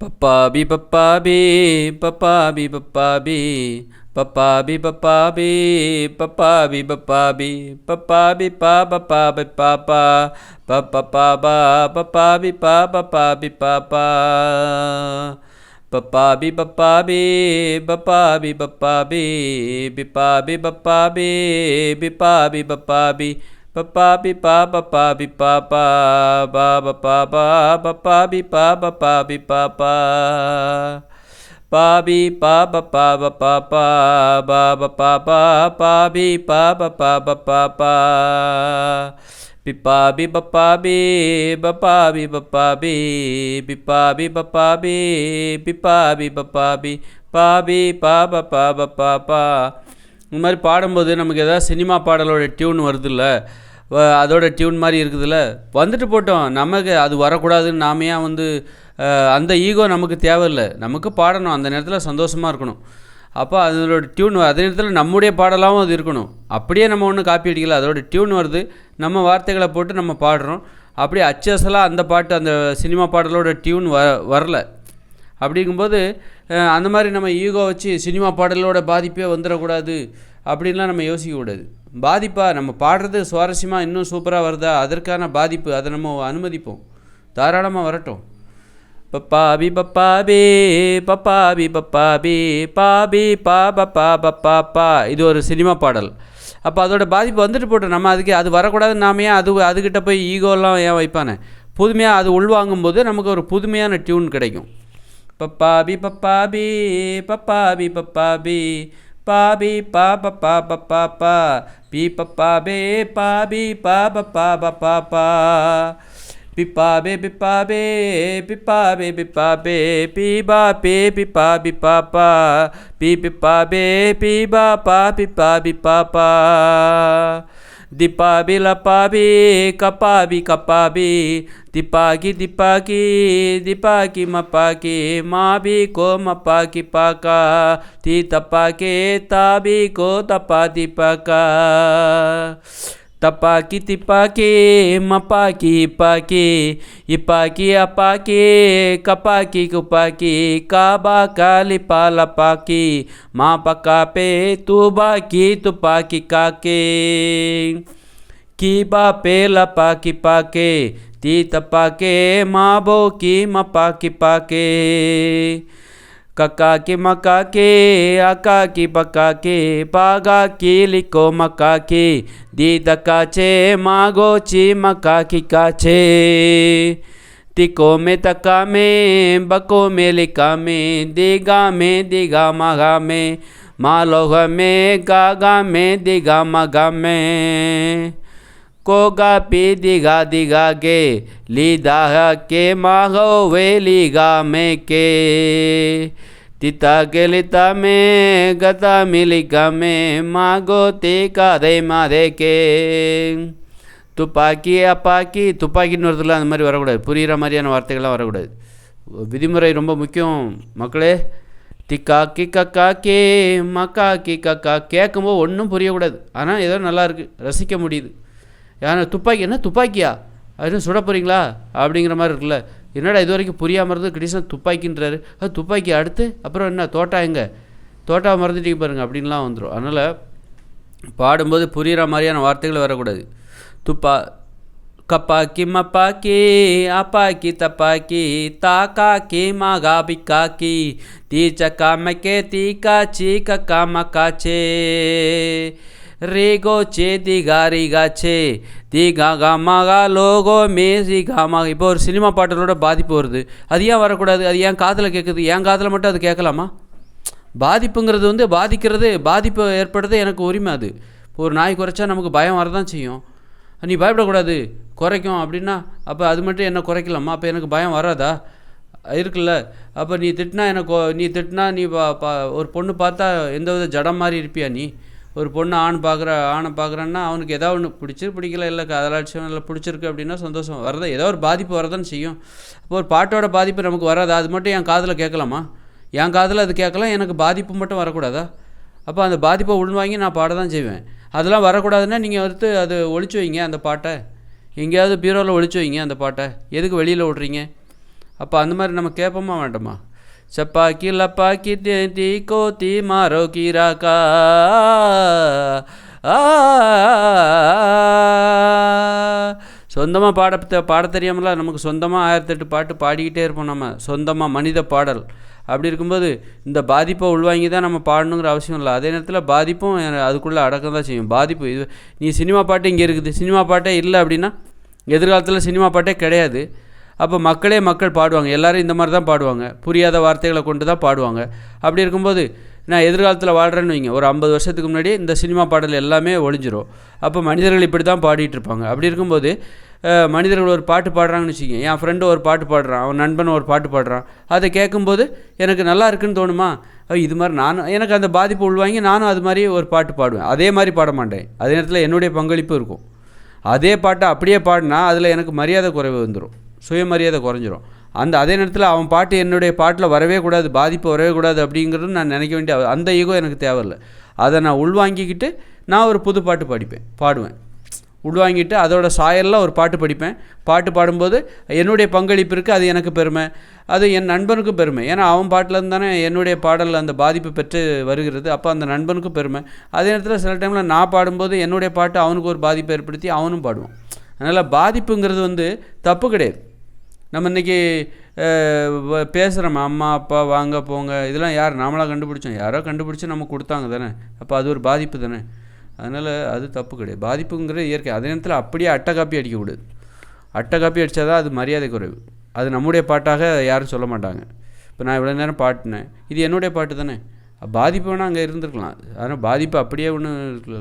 பப்பாபி பப்பாபி பப்பாபி பப்பாபி பப்பாபி பப்பாபி பப்பாபி பப்பாபி பப்பாபி பா பப்பாபி பாப்பா பப்பப்பாபா பப்பாபி பா பப்பாபி பாப்பா பப்பாபி பப்பாபி பப்பாபி பப்பாபி பிப்பாபி பப்பாபி பிப்பாபி பப்பாபி பப்பாபி பா பப்பாபி பா பப்பாபா பப்பாபி பா பப்பாபி பாப்பா பாபி பா பப்பா பப்பாப்பா பா பப்பாபா பாபி பா பப்பா பப்பாப்பா பிப்பாபி பப்பாபி பப்பாபி பப்பாபி பிப்பாபி பப்பாபி பிப்பாபி பப்பாபி பாபி பா பப்பா பப்பாப்பா இந்த மாதிரி பாடும்போது நமக்கு எதாவது சினிமா பாடலோட டியூன் வருதுல்ல அதோட டியூன் மாதிரி இருக்குதுல்ல? வந்துட்டு போட்டோம். நமக்கு அது வரக்கூடாதுன்னு நாம ஏன் வந்து அந்த ஈகோ நமக்கு தேவையில்லை. நமக்கு பாடணும். அந்த நேரத்தில் சந்தோஷமாக இருக்கணும். அப்போ அதோட டியூன் அதே நேரத்தில் நம்முடைய பாடலாகவும் அது இருக்கணும். அப்படியே நம்ம ஒன்றும் காப்பி அடிக்கல. அதோட டியூன் வருது. நம்ம வார்த்தைகளை போட்டு நம்ம பாடுறோம். அப்படியே அச்சசலாக அந்த பாட்டு அந்த சினிமா பாடலோட டியூன் வ வரல. அப்படிங்கும்போது அந்த மாதிரி நம்ம ஈகோ வச்சு சினிமா பாடலோட பாதிப்பே வந்துடக்கூடாது. அப்படின்லாம் நம்ம யோசிக்கக்கூடாது. பாதிப்பா? நம்ம பாடுறது சுவாரஸ்யமாக இன்னும் சூப்பராக வருதா? அதற்கான பாதிப்பு அதை நம்ம அனுமதிப்போம். தாராளமாக வரட்டும். பப்பாபி பப்பாபே பப்பாபி பப்பாபி பாபி பா பப்பா பப்பா பா. இது ஒரு சினிமா பாடல். அப்போ அதோட பாதிப்பு வந்துட்டு போட்டோம். நம்ம அதுக்கு அது வரக்கூடாதுன்னு நாம ஏன் அது அதுக்கிட்ட போய் ஈகோலாம் ஏன் வைப்பானே? புதுமையாக அது உள்வாங்கும் போது நமக்கு ஒரு புதுமையான டியூன் கிடைக்கும். பப்பாபி பப்பாபி பப்பாபி பப்பாபி. pa be pa pa pa pa pa pa. Be pa pa be pa be pa pa pa pa pa pa. Pipa be pipa be. Pipa be pipa be. Pipa be pipa be papa pipa be. Pipa pa pipa be papa दिपाबी लपाबी कपाबी कपाबी दिपागी Mopa दिपागी माँ माबी को मपाकी पाका ती तपाके ताबी को तपा दीपाका तपाकी तिपाके, मपाकी पाके ये पाकी अपाके, कपाकी कुपाकी, काबा काली पाला पाकी माँ पका पे तू बाकी तू पाकी काके। की बा पे लपाकी पाके, ती तपाके माँ बो की मपाकी पाके। कका के मका के आका की पका के पागा की लिको मका की दीद काचे मागो ची मका की काचे तिको में तका में बको में लिका में देगा में देगा मागा में मालोह में गागा में देगा मगा में கோகா பீதிகா திகா கே லீதாக கே மாகோ வேலிகா மே கே. தித்தா கெலித்தா மே கதா மிலிகா மே மாகோ தே மாதே கே. துப்பாக்கி அப்பாக்கி துப்பாக்கின்னு வரதுல அந்த மாதிரி வரக்கூடாது. புரிகிற மாதிரியான வார்த்தைகள்லாம் வரக்கூடாது. விதிமுறை ரொம்ப முக்கியம் மக்களே. திக்கா கக்கா கே மக்கா கிக்கா கா கேட்கும்போது ஒன்றும் புரியக்கூடாது. ஆனால் ஏதோ நல்லாயிருக்கு ரசிக்க முடியுது. ஏன்னா துப்பாக்கி என்ன துப்பாக்கியா? அதுவும் சுட போகிறீங்களா அப்படிங்கிற மாதிரி இருக்குல்ல. என்னடா இது வரைக்கும் புரியாமல் இருந்து கிருஷ்ணன் துப்பாக்கின்றாரு. அது துப்பாக்கி அடுத்து? அப்புறம் என்ன? தோட்டா எங்க? தோட்டா மறந்துட்டீங்க பாருங்க அப்படின்லாம் வந்துடும் அதனால் பாடும்போது புரிகிற மாதிரியான வார்த்தைகள் வரக்கூடாது. துப்பா கப்பாக்கி மப்பாக்கி அப்பாக்கி தப்பாக்கி தாக்காக்கி மகா காக்கி தீ சக்கா மெக்கே தீ காச்சி மக்காச்சே ரேகோ சே திகா காச்சே தி கா மகா லோகோ மே காமா இப்போ ஒரு சினிமா பாட்டலோட பாதிப்பு வருது. அது ஏன் வரக்கூடாது? அது ஏன் காதில் கேட்குது என் காதில் மட்டும் அது கேட்கலாமா? பாதிப்புங்கிறது வந்து பாதிக்கிறது பாதிப்பு ஏற்படுறது எனக்கு உரிமை அது. இப்போ ஒரு நாய் குறைச்சா நமக்கு பயம் வரதான் செய்யும். நீ பயப்படக்கூடாது. குறைக்கும் அப்படின்னா அப்போ அது மட்டும் என்ன குறைக்கலாமா? அப்போ எனக்கு பயம் வராதா? இருக்குல்ல. அப்போ நீ திட்டினா எனக்கு நீ திட்டினா நீ பா- பா- ஒரு பொண்ணு பார்த்தா எந்த வித ஜடம் மாதிரி இருப்பியா நீ? ஒரு பொண்ணு ஆண் பார்க்குற ஆணை பார்க்குறான்னா அவனுக்கு ஏதாவது ஒன்று பிடிச்சிரு பிடிக்கல இல்லை கதலாட்சியம் இல்லை பிடிச்சிருக்கு அப்படின்னா சந்தோஷம். வரதா ஏதோ ஒரு பாதிப்பு வரதான் செய்யும். இப்போ ஒரு பாட்டோட பாதிப்பு நமக்கு வராதா? அது மட்டும் என் காதில் கேட்கலாமா? என் காதில் அது கேட்கலாம் எனக்கு பாதிப்பு மட்டும் வரக்கூடாதா? அப்போ அந்த பாதிப்பை உள்வாங்கி நான் பாட தான் செய்வேன். அதெல்லாம் வரக்கூடாதுன்னா நீங்கள் வந்து அது ஒழிச்சு வைங்க அந்த பாட்டை. எங்கேயாவது பீரோவில் ஒழிச்சு வைங்க அந்த பாட்டை. எதுக்கு வெளியில் விட்றீங்க? அப்போ அந்த மாதிரி நம்ம கேட்போமா வேண்டாமா? சப்பாக்கி லப்பாக்கி தீ கோத்தி மாரோ கீராக்கா சொந்தமாக பாட பாட தெரியாமல நமக்கு சொந்தமாக ஆயிரத்தெட்டு பாட்டு பாடிக்கிட்டே இருப்போம் நம்ம. சொந்தமாக மனித பாடல். அப்படி இருக்கும்போது இந்த பாதிப்பை உள்வாங்கி தான் நம்ம பாடணுங்கிற அவசியம் இல்லை. அதே நேரத்தில் பாதிப்பும் அதுக்குள்ளே அடக்கம் தான் செய்யும். பாதிப்பு இது நீ சினிமா பாட்டு இங்கே இருக்குது. சினிமா பாட்டே இல்லை அப்படின்னா எதிர்காலத்தில் சினிமா பாட்டே கிடையாது. அப்போ மக்களே மக்கள் பாடுவாங்க. எல்லோரும் இந்த மாதிரி தான் பாடுவாங்க. புரியாத வார்த்தைகளை கொண்டு தான் பாடுவாங்க. அப்படி இருக்கும்போது நான் எதிர்காலத்தில் வாழ்கிறேன்னு வைங்க. ஒரு ஐம்பது வருஷத்துக்கு முன்னாடி இந்த சினிமா பாடல் எல்லாமே ஒழிஞ்சிரும் அப்போ மனிதர்கள் இப்படி தான் பாடிட்டு இருப்பாங்க. அப்படி இருக்கும்போது மனிதர்கள் ஒரு பாட்டு பாடுறாங்கன்னு வச்சுக்கோங்க. என் ஃப்ரெண்டு ஒரு பாட்டு பாடுறான். அவன் நண்பன் ஒரு பாட்டு பாடுறான். அதை கேட்கும்போது எனக்கு நல்லா இருக்குன்னு தோணுமா? இது மாதிரி நானும் எனக்கு அந்த பாதிப்பு உள்வாங்கி நானும் அது மாதிரி ஒரு பாட்டு பாடுவேன். அதே மாதிரி பாட மாட்டேன். அதே நேரத்தில் என்னுடைய பங்களிப்பு இருக்கும். அதே பாட்டை அப்படியே பாடினா அதில் எனக்கு மரியாதை குறைவு வந்துடும் சுயமரியாதை குறைஞ்சிரும். அந்த அதே நேரத்தில் அவன் பாட்டு என்னுடைய பாட்டில் வரவே கூடாது பாதிப்பு வரவே கூடாது அப்படிங்கிறது நான் நினைக்க வேண்டிய அந்த ஈகோ எனக்கு தேவையில்லை. அதை நான் உள்வாங்கிக்கிட்டு நான் ஒரு புது பாட்டு படிப்பேன் பாடுவேன். உள்வாங்கிட்டு அதோட சாயலில் ஒரு பாட்டு படிப்பேன். பாட்டு பாடும்போது என்னுடைய பங்களிப்பு இருக்குது அது எனக்கு பெருமை. அது என் நண்பனுக்கும் பெருமை. ஏன்னா அவன் பாட்டிலேருந்து தானே என்னுடைய பாடலில் அந்த பாதிப்பு பெற்று வருகிறது. அப்போ அந்த நண்பனுக்கும் பெருமை. அதே நேரத்தில் சில டைமில் நான் பாடும்போது என்னுடைய பாட்டு அவனுக்கு ஒரு பாதிப்பை ஏற்படுத்தி அவனும் பாடுவான். அதனால் பாதிப்புங்கிறது வந்து தப்பு கிடையாது. நம்ம இன்றைக்கி பேசுகிறோம் அம்மா அப்பா வாங்க போங்க இதெல்லாம் யார்? நாமளாக கண்டுபிடிச்சோம். யாரோ கண்டுபிடிச்சி நம்ம கொடுத்தாங்க தானே. அப்போ அது ஒரு பாதிப்பு தானே. அதனால் அது தப்பு கிடையாது. பாதிப்புங்கிறது இயற்கை. அதே நேரத்தில் அப்படியே அட்டை காப்பி அடிக்கக்கூடாது அட்டை காப்பி அடித்தா தான் அது மரியாதை குறைவு. அது நம்முடைய பாட்டாக யாரும் சொல்ல மாட்டாங்க. இப்போ நான் இவ்வளோ நேரம் பாட்டினேன். இது என்னுடைய பாட்டு தானே. பாதிப்பு வேணால் அங்கே இருந்திருக்கலாம். அதனால் பாதிப்பு அப்படியே ஒன்றும் இருக்கல